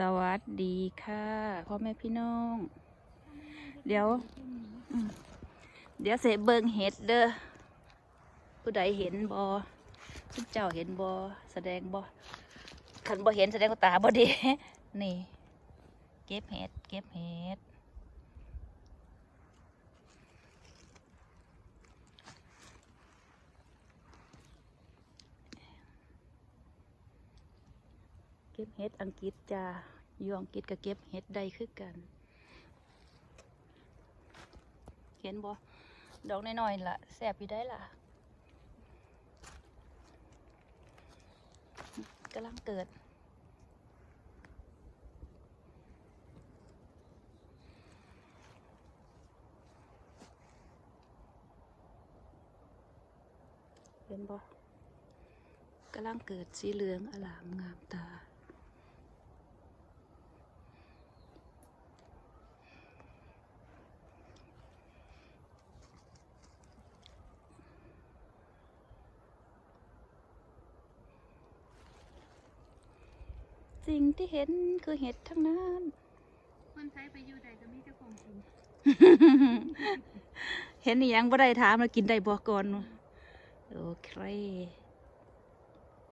สวัสดีค่ะพ่อแม่พี่น้อง เดี๋ยว เดี๋ยวเสเบิงเห็ดเด้อผู้ใดเห็นบอทุกเจ้าเห็นบอแสดงบอขันบอเห็นแสดงตาบอดีนี่ เก็บเห็ด เก็บเห็ด เก็บเห็ดอังกฤษจ้าอยู่อังกฤษก็เก็บเห็ดได้คือกัน เห็นบ่ดอกน้อยๆล่ะแสบอยู่ได้ล่ะกำลังเกิด เห็นบ่กำลังเกิดสีเหลืองอลามงามตา สิ่งที่เห็นคือเห็ดทั้งนั้น คนไทยไปอยู่ใดก็มีเจ้าของกินเห็นอหยังบ่ได้ถามแล้วกินได้บ่ก่อนวะโอเค